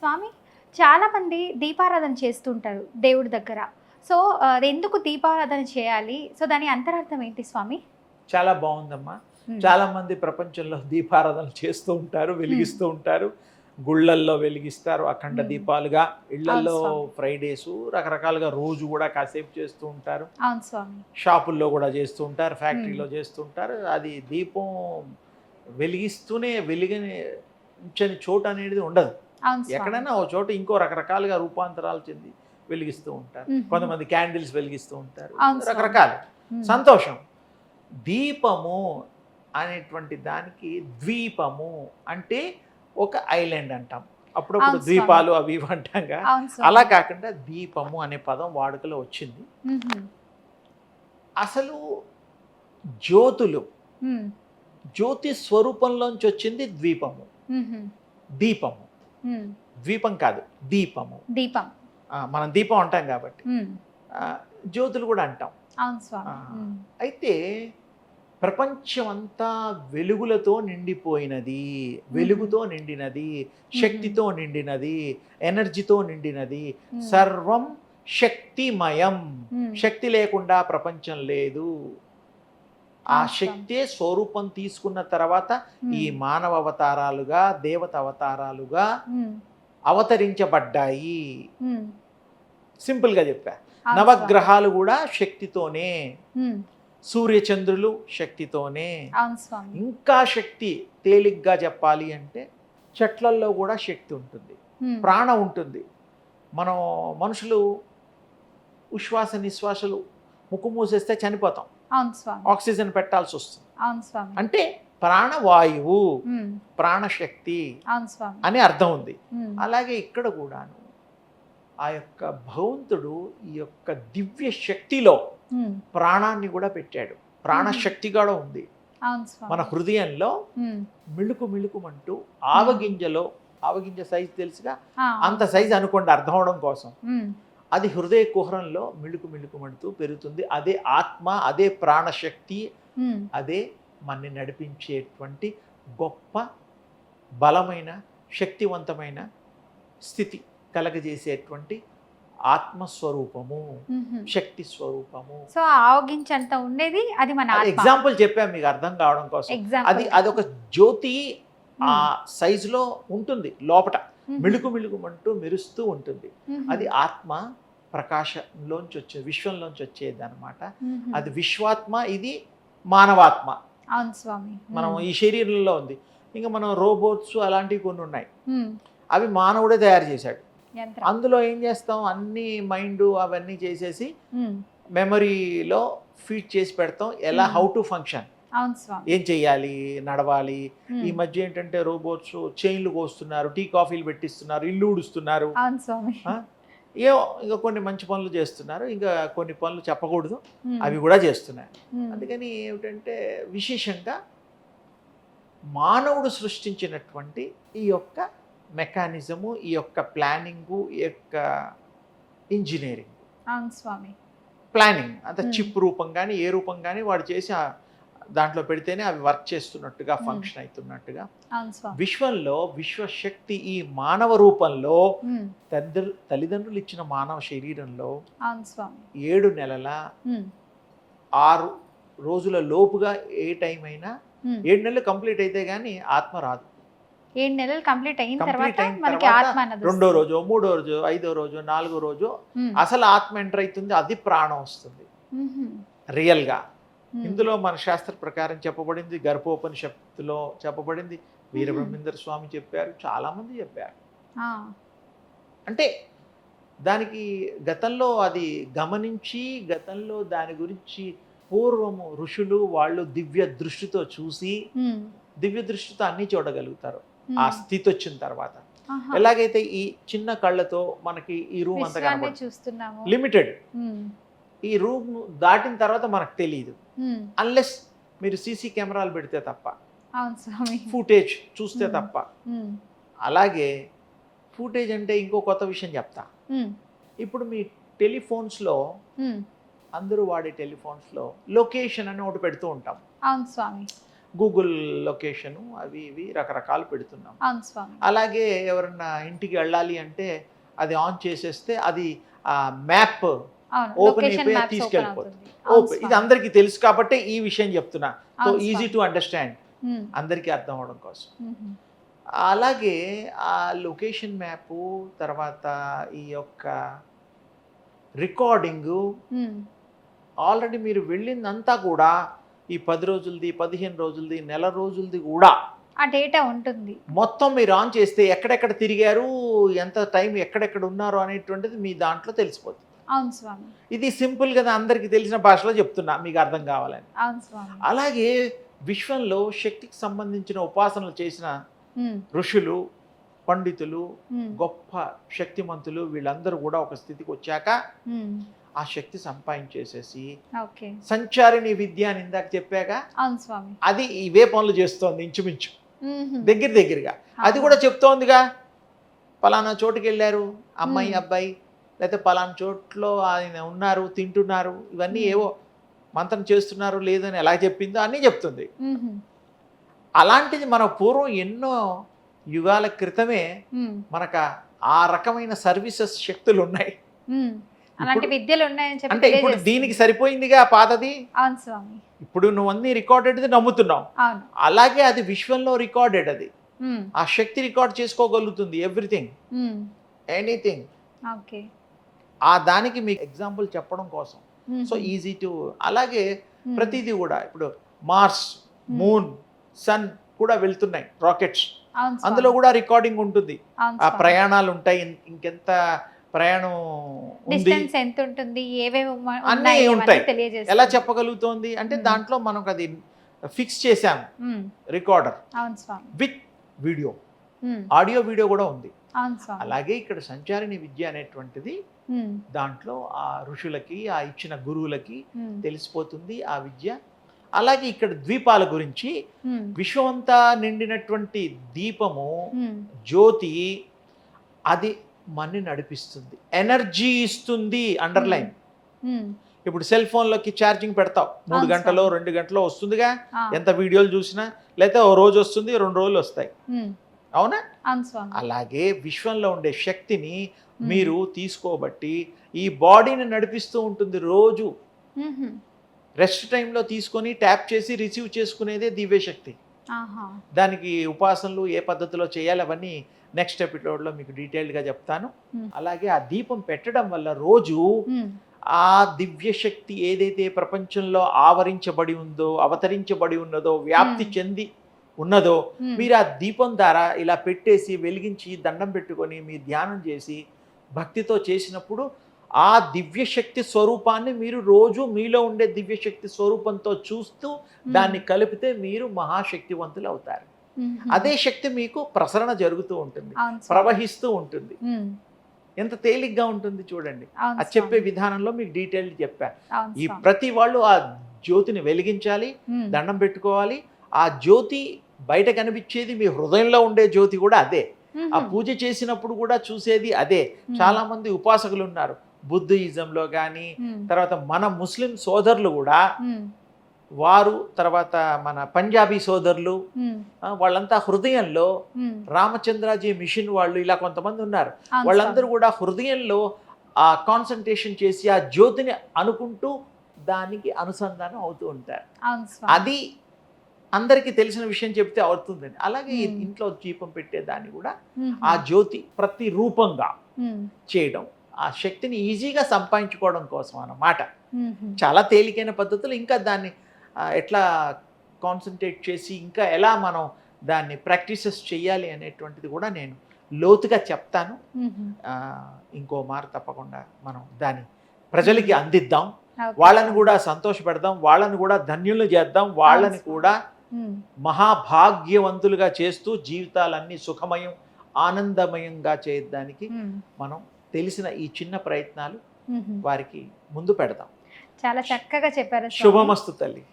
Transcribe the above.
స్వామి చాలా మంది దీపారాధన చేస్తుంటారు దేవుడి దగ్గర. సో ఎందుకు దీపారాధన చేయాలి? సో దాని అంతరార్థం ఏంటి స్వామి? చాలా బాగుందమ్మా. మ్మ్. చాలా మంది ప్రపంచంలో దీపారాధన చేస్తూ ఉంటారు వెలిగిస్తూ ఉంటారు. గుళ్ళల్లో వెలిగిస్తారు అఖండ. దీపాలుగా. ఇళ్ళలో. ఫ్రైడేస్ రకరకాలుగా రోజు కూడా కాసేపు చేస్తూ ఉంటారు. షాపుల్లో కూడా చేస్తూ ఉంటారు ఫ్యాక్టరీలో చేస్తూ ఉంటారు. అది దీపం వెలిగిస్తూనే వెలిగని ఉంచని చోటు అనేది ఉండదు. ఎక్కడైనా ఓ చోట ఇంకో రకరకాలుగా రూపాంతరాలు చెంది వెలిగిస్తూ ఉంటారు. కొంతమంది క్యాండిల్స్ వెలిగిస్తూ ఉంటారు. రకరకాలు. సంతోషం దీపము అనేటువంటి దానికి ద్వీపము అంటే ఒక ఐలాండ్ అంటాం అప్పుడప్పుడు. ద్వీపాలు అవి ఇవి అంటాం కదా. అవును స్వామి అలా కాకుండా దీపము అనే పదం వాడుకలో వచ్చింది. అసలు జ్యోతులు. జ్యోతి స్వరూపంలోంచి వచ్చింది ద్వీపము. దీపము. ద్వీపం కాదు దీపము దీపం మనం దీపం అంటాం కాబట్టి. ఆ, జ్యోతులు కూడా అంటాం. మ్మ్. అయితే ప్రపంచమంతా వెలుగులతో నిండిపోయినది వెలుగుతో నిండినది శక్తితో నిండినది ఎనర్జీతో నిండినది. సర్వం శక్తిమయం. శక్తి లేకుండా ప్రపంచం లేదు ఆ. శక్తే స్వరూపం తీసుకున్న తర్వాత మ్మ్. ఈ మానవ అవతారాలుగా దేవత అవతారాలుగా మ్మ్. అవతరించబడ్డాయి మ్మ్. సింపుల్గా చెప్పా అవును నవగ్రహాలు కూడా శక్తితోనే. సూర్యచంద్రులు శక్తితోనే ఇంకా శక్తి తేలిగ్గా చెప్పాలి అంటే చెట్లల్లో కూడా శక్తి ఉంటుంది. ప్రాణం ఉంటుంది మనం మనుషులు ఉశ్వాస నిశ్వాసలు ముక్కు మూసేస్తే చనిపోతాం ఆక్సిజన్ పెట్టాల్సి వస్తుంది అంటే ప్రాణవాయువు. ప్రాణశక్తి అని అర్థం ఉంది. అలాగే ఇక్కడ కూడాను ఆ యొక్క భగవంతుడు ఈ యొక్క దివ్య శక్తిలో. ప్రాణాన్ని కూడా పెట్టాడు ప్రాణశక్తి కూడా ఉంది మన హృదయంలో. మిళుకు మిళుకుమంటూ ఆవగింజలో ఆవగింజ సైజు తెలుసుగా అంత సైజు అనుకోండి అర్థం అవడం కోసం. అది హృదయ కుహరంలో మిళుకు మిళుకుమంటూ పెరుగుతుంది అదే ఆత్మ అదే ప్రాణశక్తి. అదే మనని నడిపించేటువంటి గొప్ప బలమైన శక్తివంతమైన స్థితి కలగజేసేటువంటి ఆత్మస్వరూపము. శక్తి స్వరూపము సో ఆవగించంత ఉండేది అది మన ఎగ్జాంపుల్ చెప్పాను మీకు అర్థం కావడం కోసం అది అదొక జ్యోతి ఆ సైజులో ఉంటుంది లోపట. మిళుకు మిళుకుమంటూ మెరుస్తూ ఉంటుంది. అది ఆత్మ ప్రకాశంలోంచి వచ్చే విశ్వంలోంచి వచ్చేది అనమాట. అది విశ్వాత్మ ఇది మానవాత్మ. అవును స్వామి. మనం ఈ శరీరంలో ఉంది. ఇంకా మనం రోబోట్స్ అలాంటివి కొన్ని ఉన్నాయి. అవి మానవుడే తయారు చేశాడు. అందులో ఏం చేస్తాం? అన్ని మైండ్ అవన్నీ చేసేసి మ్మ్. మెమరీలో ఫీడ్ చేసి పెడతాం. ఎలా. How to function. ఏం చెయ్యాలి నడవాలి. ఈ మధ్య ఏంటంటే రోబోట్స్ చైన్లు కోస్తున్నారు టీ కాఫీలు పెట్టిస్తున్నారు ఇల్లు ఊడుస్తున్నారు? ఏవో ఇంకా కొన్ని మంచి పనులు చేస్తున్నారు ఇంకా కొన్ని పనులు చెప్పకూడదు. అవి కూడా చేస్తున్నారు. అందుకని ఏమిటంటే విశేషంగా మానవుడు సృష్టించినటువంటి ఈ యొక్క మెకానిజము ఈ యొక్క ప్లానింగు ఈ యొక్క ఇంజనీరింగ్ అవును స్వామి ప్లానింగ్ అంత. చిప్ రూపం కానీ ఏ రూపం కానీ వాడు చేసి దాంట్లో పెడితేనే అవి వర్క్ చేస్తున్నట్టుగా. ఫంక్షన్ అవుతున్నట్టుగా విశ్వంలో విశ్వశక్తి ఈ మానవ రూపంలో తల్లిదండ్రులు ఇచ్చిన మానవ శరీరంలో ఏడు నెలల. ఆరు రోజుల లోపుగా ఏ టైం అయినా. ఏడు నెలలు కంప్లీట్ అయితే కానీ ఆత్మ రాదు ఏడు నెలలు కంప్లీట్ అయిన తర్వాత మనకి ఆత్మ రెండో. రోజు మూడో రోజు ఐదో రోజు నాలుగో రోజు. అసలు ఆత్మ ఎంటర్ అవుతుంది అది ప్రాణం వస్తుంది మ్మ్. రియల్గా మ్మ్. ఇందులో మన శాస్త్ర ప్రకారం చెప్పబడింది గర్భోపనిషత్తులో చెప్పబడింది వీరబ్రహ్మేంద్ర స్వామి చెప్పారు చాలామంది చెప్పారు. అంటే దానికి గతంలో అది గమనించి గతంలో దాని గురించి పూర్వము ఋషులు వాళ్ళు దివ్య దృష్టితో చూసి మ్మ్. దివ్య దృష్టితో అన్నీ చూడగలుగుతారు ఆ. స్థితి వచ్చిన తర్వాత. ఎలాగైతే ఈ చిన్న కళ్ళతో మనకి ఈ రూమ్ అంతా విశ్వాన్ని కనబడుతుంది చూస్తున్నాము లిమిటెడ్. ఈ రూమ్ దాటిన తర్వాత మనకు తెలియదు. అన్లెస్ మీరు సీసీ కెమెరాలు పెడితే తప్ప. ఫుటేజ్ చూస్తే Hmm. తప్ప. మ్మ్. అలాగే ఫుటేజ్ అంటే ఇంకో కొత్త విషయం చెప్తా. ఇప్పుడు మీ టెలిఫోన్స్లో. అందరూ వాడే టెలిఫోన్స్లో లొకేషన్ అని ఒకటి పెడుతూ ఉంటాం. అవును స్వామి. గూగుల్ లొకేషను అవి ఇవి రకరకాలు పెడుతున్నాం. అవును స్వామి. అలాగే ఎవరన్నా ఇంటికి వెళ్ళాలి అంటే అది ఆన్ చేసేస్తే అది మ్యాప్ లొకేషన్ అయిపోయి ఓపెన్ తీసుకెళ్ళిపోతుంది. ఓపెన్ ఇది. అందరికీ తెలుసు కాబట్టి ఈ విషయం చెప్తున్నా. So easy. టు అండర్స్టాండ్ అందరికీ అర్థం అవడం కోసం. అలాగే ఆ లొకేషన్ మ్యాపు తర్వాత ఈ యొక్క రికార్డింగు ఆల్రెడీ మీరు వెళ్ళిందంతా కూడా ఈ పది రోజులది పదిహేను రోజులది నెల రోజులది కూడా ఆ డేటా ఉంటుంది. మొత్తం మీరు ఆన్ చేస్తే ఎక్కడెక్కడ తిరిగారు ఎంత టైం ఎక్కడెక్కడ ఉన్నారు అనేటువంటిది మీ దాంట్లో తెలిసిపోతుంది. అవును స్వామి. ఇది సింపుల్ కదా అందరికీ తెలిసిన భాషలో చెప్తున్నా మీకు అర్థం కావాలని. అవును స్వామి. అలాగే విశ్వంలో శక్తికి సంబంధించిన ఉపాసనలు చేసిన ఋషులు పండితులు గొప్ప శక్తిమంతులు వీళ్ళందరూ కూడా ఒక స్థితికి వచ్చాక ఆ శక్తి సంపాదించేసేసి ఓకే. సంచారిణి విద్య అని ఇందాక చెప్పాక అది ఇవే పనులు చేస్తోంది ఇంచుమించు. దగ్గర దగ్గరగా. అది కూడా చెప్తోందిగా పలానా చోటుకి వెళ్ళారు అమ్మాయి. అబ్బాయి లేకపోతే పలానా చోట్లో ఆయన ఉన్నారు తింటున్నారు ఇవన్నీ. ఏవో మంత్రం చేస్తున్నారు లేదని ఎలా చెప్పిందో అన్నీ చెప్తుంది. అలాంటిది మన పూర్వం ఎన్నో యుగాల క్రితమే మనకు ఆ రకమైన సర్వీసెస్ శక్తులు ఉన్నాయి. అలాంటి విద్యలు ఉన్నాయని చెప్పి అంటే ఇప్పుడు. దీనికి సరిపోయిందిగా పాతది? అవును స్వామి. ఇప్పుడు నువ్వు అన్ని రికార్డెడ్ది నమ్ముతున్నావు. అలాగే అది విశ్వంలో రికార్డెడ్ అది. ఆ శక్తి రికార్డ్ చేసుకోగలుగుతుంది ఎవ్రీథింగ్. ఎనీథింగ్. ఓకే. ఆ దానికి మీకు ఎగ్జాంపుల్ చెప్పడం కోసం. సో ఈజీ టు అలాగే ప్రతిదీ కూడా ఇప్పుడు మార్స్. మూన్ సన్ కూడా వెళ్తున్నాయి రాకెట్స్. అందులో కూడా రికార్డింగ్ ఉంటుంది. ఆ. ప్రయాణాలు ఉంటాయి ఇంకెంత ప్రయాణం డిస్టెన్స్ ఎంత ఉంటుంది? ఏవేవి అన్నీ ఉంటాయి. ఎలా చెప్పగలుగుతోంది? అంటే. దాంట్లో మనకు అది ఫిక్స్ చేశాం. ఉమ్, recorder. With video. Audio video కూడా ఉంది. అలాగే ఇక్కడ సంచారిణి విద్య అనేటువంటిది దాంట్లో ఆ ఋషులకి ఆ ఇచ్చిన గురువులకి తెలిసిపోతుంది ఆ విద్య. అలాగే ఇక్కడ ద్వీపాల గురించి విశ్వమంతా నిండినటువంటి దీపము జ్యోతి అది మన్ని నడిపిస్తుంది. ఎనర్జీ ఇస్తుంది అండర్లైన్. ఇప్పుడు సెల్ ఫోన్లోకి ఛార్జింగ్ పెడతావు మూడు గంటలో. రెండు గంటలో వస్తుందిగా. ఎంత వీడియోలు చూసినా లేకపోతే ఓ రోజు వస్తుంది రెండు రోజులు వస్తాయి. అవునా? అలాగే విశ్వంలో ఉండే శక్తిని మీరు తీసుకోబట్టి ఈ బాడీని నడిపిస్తూ ఉంటుంది రోజు. రెస్ట్ టైంలో తీసుకొని ట్యాప్ చేసి రిసీవ్ చేసుకునేదే దివ్యశక్తి దానికి ఉపాసనలు ఏ పద్ధతిలో చేయాలి అవన్నీ నెక్స్ట్ ఎపిసోడ్లో మీకు డీటెయిల్డ్గా చెప్తాను. అలాగే ఆ దీపం పెట్టడం వల్ల రోజు ఆ దివ్యశక్తి ఏదైతే ప్రపంచంలో ఆవరించబడి ఉందో అవతరించబడి ఉన్నదో వ్యాప్తి. చెంది ఉన్నదో మీరు ఆ దీపం ద్వారా ఇలా పెట్టేసి వెలిగించి దండం పెట్టుకొని మీరు ధ్యానం చేసి భక్తితో చేసినప్పుడు ఆ దివ్యశక్తి స్వరూపాన్ని మీరు రోజు మీలో ఉండే దివ్యశక్తి స్వరూపంతో చూస్తూ దాన్ని కలిపితే మీరు మహాశక్తివంతులు అవుతారు. అదే శక్తి మీకు ప్రసరణ జరుగుతూ ఉంటుంది. ప్రవహిస్తూ ఉంటుంది. ఎంత తేలిగ్గా ఉంటుంది చూడండి. అది చెప్పే. విధానంలో మీకు డీటెయిల్ చెప్పా. ఈ. ప్రతి వాళ్ళు ఆ జ్యోతిని వెలిగించాలి దండం పెట్టుకోవాలి ఆ జ్యోతి బయట కనిపించేది మీ హృదయంలో ఉండే జ్యోతి కూడా అదే. ఆ పూజ చేసినప్పుడు కూడా చూసేది అదే. చాలా మంది ఉపాసకులు ఉన్నారు బుద్ధిజంలో కానీ తర్వాత మన ముస్లిం సోదరులు కూడా వారు తర్వాత మన పంజాబీ సోదరులు వాళ్ళంతా హృదయంలో రామచంద్రాజీ మిషన్ వాళ్ళు ఇలా కొంతమంది ఉన్నారు. వాళ్ళందరూ. కూడా హృదయంలో ఆ కాన్సన్ట్రేషన్ చేసి ఆ జ్యోతిని అనుకుంటూ దానికి అనుసంధానం అవుతూ ఉంటారు. అది అందరికీ తెలిసిన విషయం చెప్తే అవుతుందండి అలాగే. ఇంట్లో దీపం పెట్టేదాన్ని కూడా ఆ జ్యోతి ప్రతి రూపంగా చేయడం ఆ శక్తిని ఈజీగా సంపాదించుకోవడం కోసం అన్నమాట. చాలా తేలికైన పద్ధతులు ఇంకా దాన్ని ఎట్లా కాన్సన్ట్రేట్ చేసి ఇంకా ఎలా మనం దాన్ని ప్రాక్టీసెస్ చేయాలి అనేటువంటిది కూడా నేను లోతుగా చెప్తాను. ఇంకో మారు తప్పకుండా మనం దాన్ని ప్రజలకి అందిద్దాం. వాళ్ళని. కూడా సంతోషపెడదాం. వాళ్ళని కూడా ధన్యులు చేద్దాం. వాళ్ళని. కూడా మహాభాగ్యవంతులుగా చేస్తూ జీవితాలన్నీ సుఖమయం ఆనందమయంగా చేయడానికి మనం తెలిసిన ఈ చిన్న ప్రయత్నాలు. వారికి ముందు పెడదాం చాలా చక్కగా చెప్పారు. శుభమస్తు తల్లి